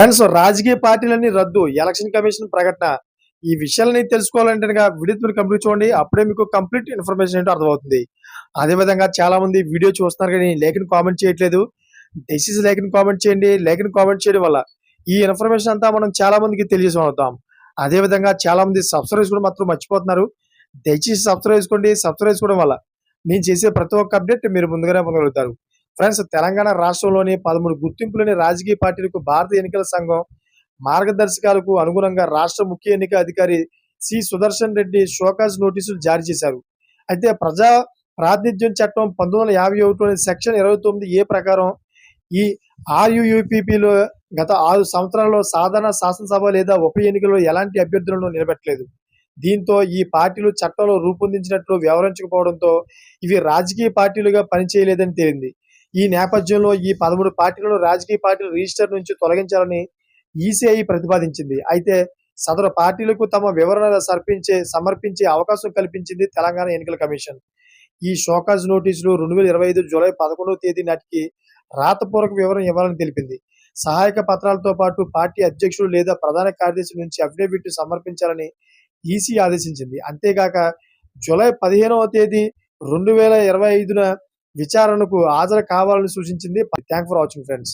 Friends రాజకీయ పార్టీలన్నీ రద్దు ఎలక్షన్ కమిషన్ ప్రకటన. ఈ విషయాలని తెలుసుకోవాలంటే కనుక వీడియో మీరు కంప్లీట్ చూడండి అప్పుడే మీకు కంప్లీట్ ఇన్ఫర్మేషన్ ఏంటో అర్థమవుతుంది. అదే విధంగా చాలా మంది వీడియో చూస్తున్నారు కానీ లేఖను కామెంట్ చేయట్లేదు. దయచేసి లేఖను కామెంట్ చేయండి లేఖను కామెంట్ చేయడం వల్ల ఈ ఇన్ఫర్మేషన్ అంతా మనం చాలా మందికి తెలియజేసుకుంటాం అదే విధంగా చాలా మంది సబ్స్క్రైబ్ కూడా మాత్రం మర్చిపోతున్నారు. దయచేసి సబ్స్క్రైబ్ చేసుకోండి సబ్స్క్రైబ్ చేసుకోవడం వల్ల నేను చేసే ప్రతి ఒక్క అప్డేట్ మీరు ముందుగానే పొందగలుగుతారు. ఫ్రెండ్స్ తెలంగాణ రాష్ట్రంలోని పదమూడు గుర్తింపులోని రాజకీయ పార్టీలకు భారత ఎన్నికల సంఘం మార్గదర్శకాలకు అనుగుణంగా రాష్ట్ర ముఖ్య ఎన్నిక అధికారి సి. సుదర్శన్ రెడ్డి షోకాజ్ నోటీసులు జారీ చేశారు. అయితే ప్రజా ప్రాతినిధ్యం చట్టం పంతొమ్మిది వందల యాభై ఒకటిలోని సెక్షన్ ఇరవై తొమ్మిది ఏ ప్రకారం ఈ ఆర్యుయూపీపీలో గత ఆరు సంవత్సరాల్లో సాధారణ శాసనసభ లేదా ఉప ఎన్నికల్లో ఎలాంటి అభ్యర్థులను నిలబెట్టలేదు. దీంతో ఈ పార్టీలు చట్టంలో రూపొందించినట్లు వ్యవహరించకపోవడంతో ఇవి రాజకీయ పార్టీలుగా పనిచేయలేదని తేలింది. ఈ నేపథ్యంలో ఈ పదమూడు పార్టీలను రాజకీయ పార్టీలు రిజిస్టర్ నుంచి తొలగించాలని ఈసీఐ ప్రతిపాదించింది. అయితే సదరు పార్టీలకు తమ వివరణ సర్పించే సమర్పించే అవకాశం కల్పించింది తెలంగాణ ఎన్నికల కమిషన్. ఈ షోకాజ్ నోటీసులు రెండు వేల ఇరవై ఐదు జూలై పదకొండవ తేదీ నాటికి రాతపూర్వక వివరణ ఇవ్వాలని తెలిపింది. సహాయక పత్రాలతో పాటు పార్టీ అధ్యక్షుడు లేదా ప్రధాన కార్యదర్శి నుంచి అఫిడవిట్ సమర్పించాలని ఈసీ ఆదేశించింది. అంతేగాక జూలై పదిహేనవ తేదీ రెండు వేల ఇరవై ఐదున విచారణకు హాజరు కావాలని సూచించింది. Thank for watching friends